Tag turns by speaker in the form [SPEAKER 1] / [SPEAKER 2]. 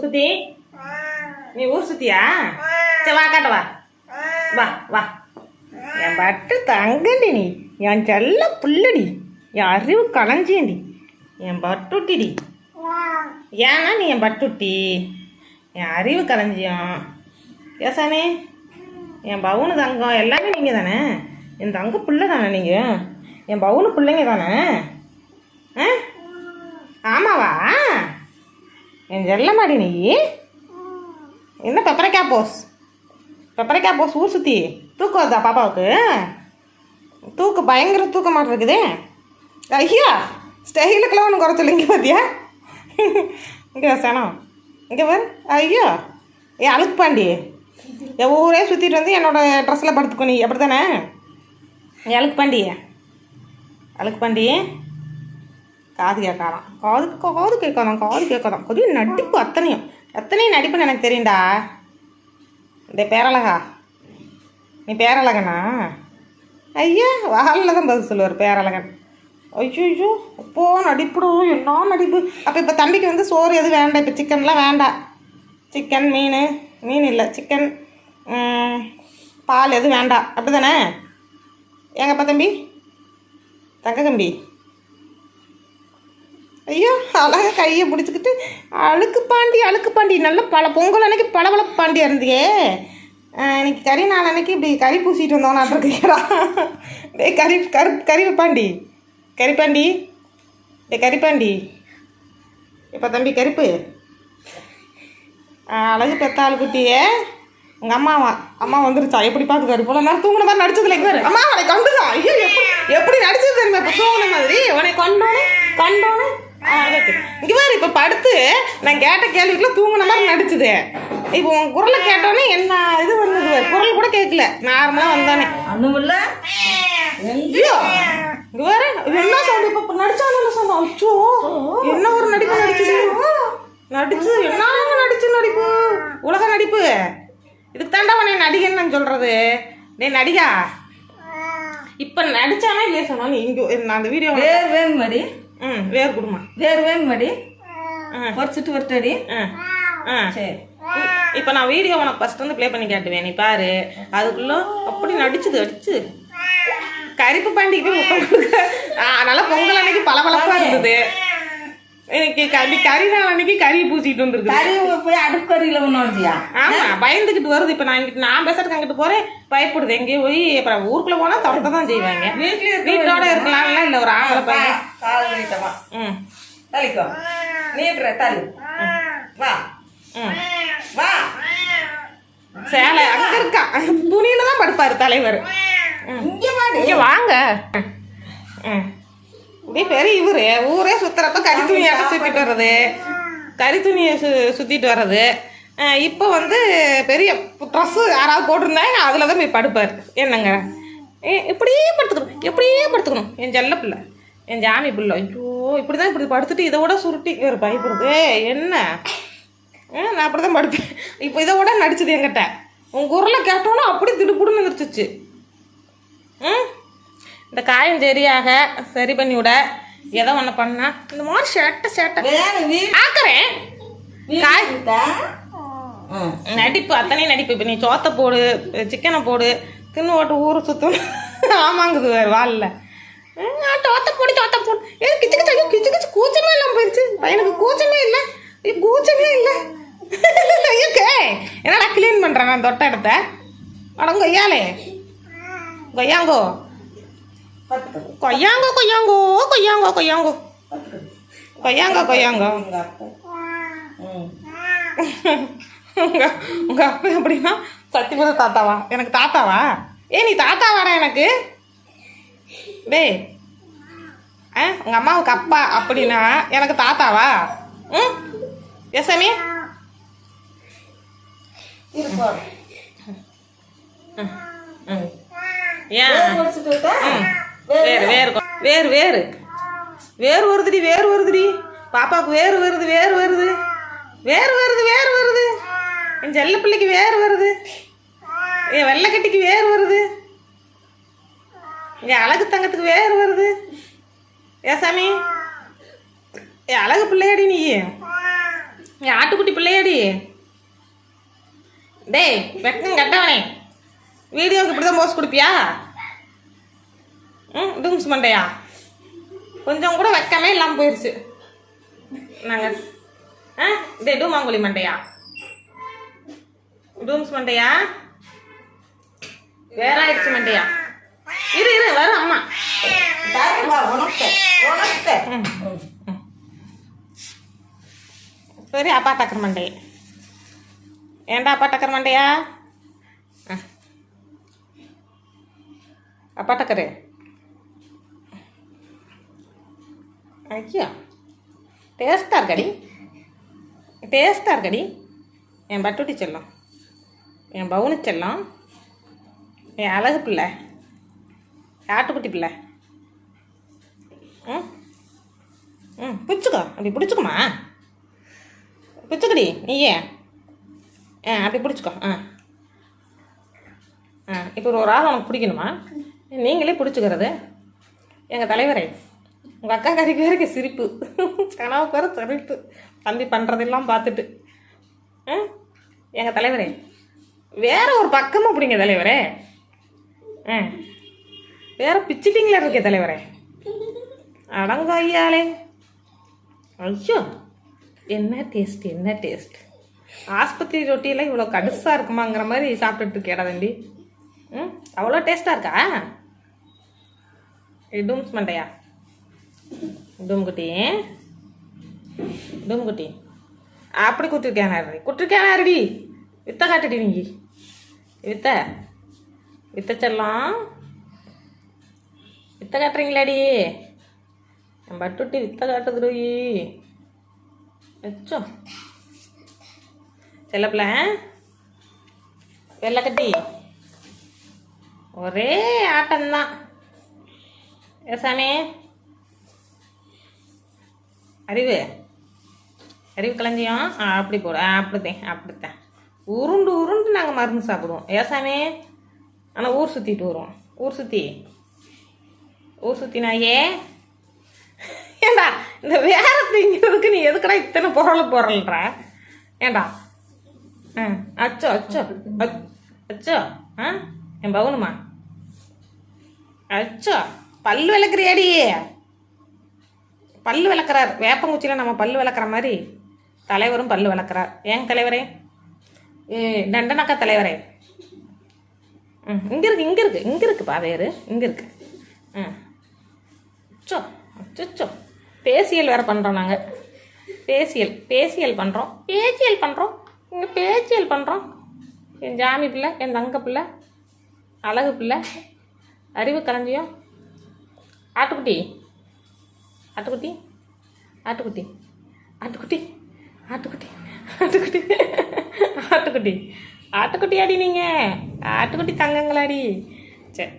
[SPEAKER 1] ஊர் சுத்தி நீ ஊர் சுத்தியா சரி வா காட்ட வா வா வா என் பட்டு தங்கண்டி நீ என் செல்ல புள்ளடி என் அறிவு களஞ்சியண்டி என் பட்டுட்டிடி ஏன்னா நீ என் பட்டுட்டி என் அறிவு களஞ்சியம் ஏசானே என் பவுனு தங்கம் எல்லாமே நீங்கள் தானே என் தங்க பிள்ளை தானே நீங்கள் என் பவுனு பிள்ளைங்க தானே ஆ ஆமாவா என் ஜெல்லமாடி நீ? என்ன பெப்பரைக்காய் போஸ்? பெப்பரைக்காய் போஸ் ஊர் சுற்றி தூக்கம் வருதா பாப்பாவுக்கு? தூக்கம் பயங்கர தூக்க மாட்டிருக்குது. ஐயா ஸ்டைலுக்கெல்லாம் ஒன்றும் குறைச்சல இங்கே பார்த்தியா இங்கே சனம். இங்கே பாரு. ஐயோ ஏ அழுக்கு பாண்டி. என் ஊரே சுற்றிட்டு வந்து என்னோடய ட்ரெஸ்ஸில் படுத்துக்கோ நீ. அப்படி தானே அழுக்கு பாண்டி. அழுக்கு பாண்டி. காது கேட்காதான். காது காது கேட்காதான் காது கேட்காதான். கொஞ்சம் நடிப்பு அத்தனையும். எத்தனையும் நடிப்புன்னு எனக்கு தெரியும்டா. இந்த பேரழகா. நீ பேரழகனா? ஐயா வாலில் தான் பதில் சொல்லுவார் பேரழகன். ஐயோ ஐயோ அப்போ நடிப்புடும் என்ன நடிப்பு? அப்போ இப்போ தம்பிக்கு வந்து சோறு எதுவும் வேண்டாம். இப்போ சிக்கன்லாம் வேண்டாம். சிக்கன் மீன் மீன் இல்லை சிக்கன் பால் எதுவும் வேண்டாம். அப்படி தானே ஏங்கப்பா தம்பி? தங்க தம்பி? ஐயோ அழகாக கையை பிடிச்சிக்கிட்டு அழுக்கு பாண்டி அழுக்கு பாண்டி நல்ல பல பொங்கல் அன்னைக்கு பளபளப்பு பாண்டியாக இருந்தியே. இன்னைக்கு கறி நாள் அன்னைக்கு இப்படி கறி பூசிட்டு வந்தோம் இருக்கீங்களா டேய் கறி கரு கறி பாண்டி கறிப்பாண்டி டேய் பாண்டி. இப்போ தம்பி கருப்பு அழகு பெத்த ஆள் குட்டியே. உங்கள் அம்மாவா? அம்மா வந்துருச்சா? எப்படி பார்த்து கரு போல நேரம் தூங்கின மாதிரி நடிச்சதுல இங்கே பாரு. அம்மா அவனை கண்டுதான் ஐயோ எப்படி எப்படி நடிச்சது தெரியுமா? இப்போ தூங்கின மாதிரி. உனக்கு கொண்டோனே கொண்டோனே. இங்கே பாரு இப்போ படுத்து நான் கேட்ட கேள்விக்குள்ள தூங்குன மாதிரி நடிச்சுது. இப்போ உன் குரலை கேட்டோன்னே என்ன இது வந்தது. குரல் கூட கேட்கல. நார்மலாக வந்தானே.
[SPEAKER 2] அண்ணுமில்ல?
[SPEAKER 1] ஐயோ இங்க வேற என்ன சவுண்ட்? இப்ப நடிச்சாலும் சொன்னா அச்சோ என்ன ஒரு நடிப்பு நடிச்சது? நடிச்சு என்ன நடிச்சு நடிப்பு? உலக நடிப்பு. இதுக்கு தாண்டா உன்னை நடிகன்னு நான் சொல்றது. டேய் நடிகா. இப்ப நடிச்சானா இல்லையா சொன்னா நீ இங்க நான் அந்த வீடியோ
[SPEAKER 2] வேறு மடி.
[SPEAKER 1] ம் வேறு குடுமா.
[SPEAKER 2] வேறு வேணும் மடி. பொறிச்சிட்டு
[SPEAKER 1] ம்
[SPEAKER 2] சரி.
[SPEAKER 1] இப்போ நான் வீடியோ உனக்கு ஃபர்ஸ்ட் வந்து ப்ளே பண்ணி காட்டுவேன் நீ பாரு. அதுக்குள்ள அப்படி நடிச்சுது அடிச்சு கருப்பு பாண்டிக்கு போய் நல்லா பொங்கல் அன்னைக்கு பளபளப்பா இருந்தது. இன்னைக்கு கறி கறி நாள் அன்னைக்கு கறி பூசிட்டு வந்துருக்கு
[SPEAKER 2] கறி போய் அடுப்பறியில் ஒன்றுச்சியா
[SPEAKER 1] ஆமா பயந்துக்கிட்டு வருது. இப்போ நான் இங்கிட்டு நான் பேசுறதுக்கு அங்கிட்டு போறேன். பயப்படுது. எங்கேயும் போய் அப்புறம் ஊருக்குள்ள போனா துரத்த தான் செய்வாங்க.
[SPEAKER 2] வீட்லயே
[SPEAKER 1] வீட்டோட இருக்கலாம்ல இல்ல. ஒரு ஆம்பளை பையன்.
[SPEAKER 2] கால நீட்டமா.
[SPEAKER 1] ம்.
[SPEAKER 2] நீட்டுற தலி வா.
[SPEAKER 1] ம்.
[SPEAKER 2] வா.
[SPEAKER 1] சேலை அங்க இருக்கா? துணியில தான் படுப்பாரு தலைவர்.
[SPEAKER 2] இங்க
[SPEAKER 1] வாங்க. ம். இப்படி பெரிய இவரு. ஊரே சுத்துறப்ப கறி துணியாட்ட சுத்திட்டு வர்றது? கறி துணியை சு சுத்திட்டு வர்றது. இப்போ வந்து பெரிய ட்ரெஸ்ஸு யாராவது போட்டிருந்தாங்க அதில் தான் போய் படுப்பார். என்னங்க? ஏ இப்படியே படுத்துக்கணும். எப்படியே படுத்துக்கணும். என் செல்ல பிள்ளை. என் ஜாமி பிள்ளை. ஐயோ இப்படி தான் இப்படி படுத்துட்டு இதை விட சுருட்டி. வேறு பயப்படுது. என்ன? நான் அப்படி தான் படுப்பேன். இப்போ இதை விட நடிச்சது என்கிட்ட. உன் குரலை கேட்டோன்னா அப்படி திடுப்புடுன்னு நிறுத்துச்சு ம்? இந்த காயம் சரியாக சரி பண்ணி விட. எதை ஒன்று பண்ணா. இந்த மாதிரி சேட்டை சேட்டை. ஆக்குறேன். காய். நடிப்பு அத்தனையும் நடிப்பு. இப்போ நீ சோத்தை போடு சிக்கனை போடு தின்னு ஓட்டு ஊரை சுத்தணும் ஆமாங்குது வேறு வாலில். சோத்தை போடு சோத்தை போடு. ஏ கிச்சு கிச்சு ஐயோ கிச்சு கிச்சு கூச்சமே இல்லாமல் போயிடுச்சு பையனுக்கு கூச்சமே இல்லை. ஐயோ கூச்சமே இல்லை. ஐயோ கே. என்னடா க்ளீன் பண்ணுறேன் நான் தொட்ட இடத்த அடங்க ஐயாலே கொய்யாங்கோ. கொய்யாங்கோ கொய்யாங்கோ கொய்யாங்கோ கொய்யாங்கோ. கொய்யாங்கோ கொய்யாங்கோ.
[SPEAKER 2] உங்க ம்.
[SPEAKER 1] உங்க அப்பா எப்படின்னா சத்தியபுர தாத்தாவா? எனக்கு தாத்தாவா? ஏ நீ தாத்தாவாடா எனக்கு? டேய். ஆ உங்க அம்மாவுக்கு அப்பா அப்படின்னா எனக்கு தாத்தாவா? ம்? எசமி
[SPEAKER 2] இருப்போம்
[SPEAKER 1] ம் ஏன்? ம். வேறு வேறு வேறு வேறு. வேறு வருதுடி வேறு வருதுடி. பாப்பாவுக்கு வேறு வருது வேறு வருது. வேறு வருது வேறு வருது. என் செல்ல பிள்ளைக்கு வேறு வருது. என் வெள்ளைக்கட்டிக்கு வேறு வருது. என் அழகு தங்கத்துக்கு வேறு வருது. ஏ சாமி? என் அழகு பிள்ளையாடி நீ. என் ஆட்டுக்குட்டி பிள்ளையாடி. டேய் வெக்கம் கட்டவனே. வீடியோக்கு இப்படி தான் போஸ் கொடுப்பியா? ம் டூம்ஸ் மண்டையா? கொஞ்சம் கூட வெக்கமே இல்லாமல் போயிடுச்சு நாங்கள் ஆ டே டூமாங்குழி மண்டையா? டூம்ஸ் மண்டையா? வேற ஆயிடுச்சு மண்டையா? இரு இரு வரும் அம்மா. சரி அப்பா டக்கர் மண்டை. ஏன்டா அப்பா டக்கர் மண்டையா. அப்பா டக்கரு ஐயா டேஸ்ட்டாக இருக்கடி டேஸ்ட்டாக இருக்கடி என் பட்டுட்டி செல்லம் என் பவுனு செல்லம் என் அழகு பிள்ளை ஆட்டுக்குட்டி பிள்ளை ம் ம் பிடிச்சிக்கோ அப்படி பிடிச்சிக்குமா பிடிச்சிக்கடி நீயே ஆ அப்படி பிடிச்சிக்கோ ஆ ஆ இப்போ ஒரு ஆள் உனக்கு பிடிக்கணுமா நீங்களே பிடிச்சிக்கிறது எங்கள் தலைவரே உங்கள் அக்கா கறிக்கு வேறு சிரிப்பு. கனவுக்கு வேறு சிரிப்பு. தம்பி பண்ணுறதெல்லாம் பார்த்துட்டு. எங்கள் தலைவரே வேற ஒரு பக்கமாக பிடிங்க தலைவரே. ஆ வேற பிச்சிட்டிங்களா இருக்கே தலைவரே. அடங்க ஐயாலே ஐயோ. என்ன டேஸ்ட் என்ன டேஸ்ட் ஆஸ்பத்திரி ரொட்டியெல்லாம் இவ்வளோ கடுசாக இருக்குமாங்கிற மாதிரி சாப்பிட்டுட்டு கேடா தம்பி. ம்? அவ்வளோ டேஸ்ட்டாக இருக்கா? இது மண்டையா? டும்குட்டி டும்குட்டி அப்படி குத்திருக்கேனாடி குட்டிருக்கேனாடி வித்த காட்டுடி நீங்க வித்த. வித்த செல்லம். வித்த காட்டுறீங்களாடி என் பட்டுட்டி வித்த காட்டுதுடி வச்சோ செல்லப்பில்ல வெள்ளக்கட்டி. ஒரே ஆட்டம்தான். ஏ அறிவு. அறிவு களஞ்சியம். ஆ அப்படி போடு. ஆ அப்படித்தேன் அப்படித்தான் உருண்டு உருண்டு நாங்கள் மருந்து சாப்பிடுவோம். ஏசாமே ஆனால் ஊர் சுற்றிட்டு வருவோம். ஊர் சுற்றி ஊர் சுற்றினாயே ஏண்டா இந்த வேற திங்கிறதுக்கு நீ எதுக்குடா இத்தனை பொருள் பொருள்ற ஏண்டா? ஆ அச்சோ அச்சோ அச்சோ ஆ என் பவுனுமா? அச்சோ பல் விளக்குறியாடி? பல் விளக்குறார். வேப்பங்குச்சியில் நம்ம பல் விளக்குற மாதிரி தலைவரும் பல் விளக்குறார். ஏன் தலைவரே? ஏ தண்டனக்கா தலைவரே. ம் இங்கே இருக்கு இங்கே இருக்குது இங்கே இருக்குது பாதையரு இங்கே இருக்கு. ம். அச்சோ அச்சோ பேசியல் வேறு பண்ணுறோம் நாங்கள் பேசியல் பேசியல் பண்ணுறோம் பேச்சியல் பண்ணுறோம் இங்கே பேச்சியல் பண்ணுறோம் என் ஜாமி பிள்ளை என் தங்க பிள்ளை அழகு பிள்ளை அறிவு களஞ்சியம். ஆட்டுக்குட்டி. ஆட்டுக்குட்டி? ஆட்டுக்குட்டி. ஆட்டுக்குட்டி. ஆட்டுக்குட்டி. ஆட்டுக்குட்டி. ஆட்டுக்குட்டி. ஆட்டுக்குட்டி அடி நீங்கள் ஆட்டுக்குட்டி தங்கங்களாடி. சரி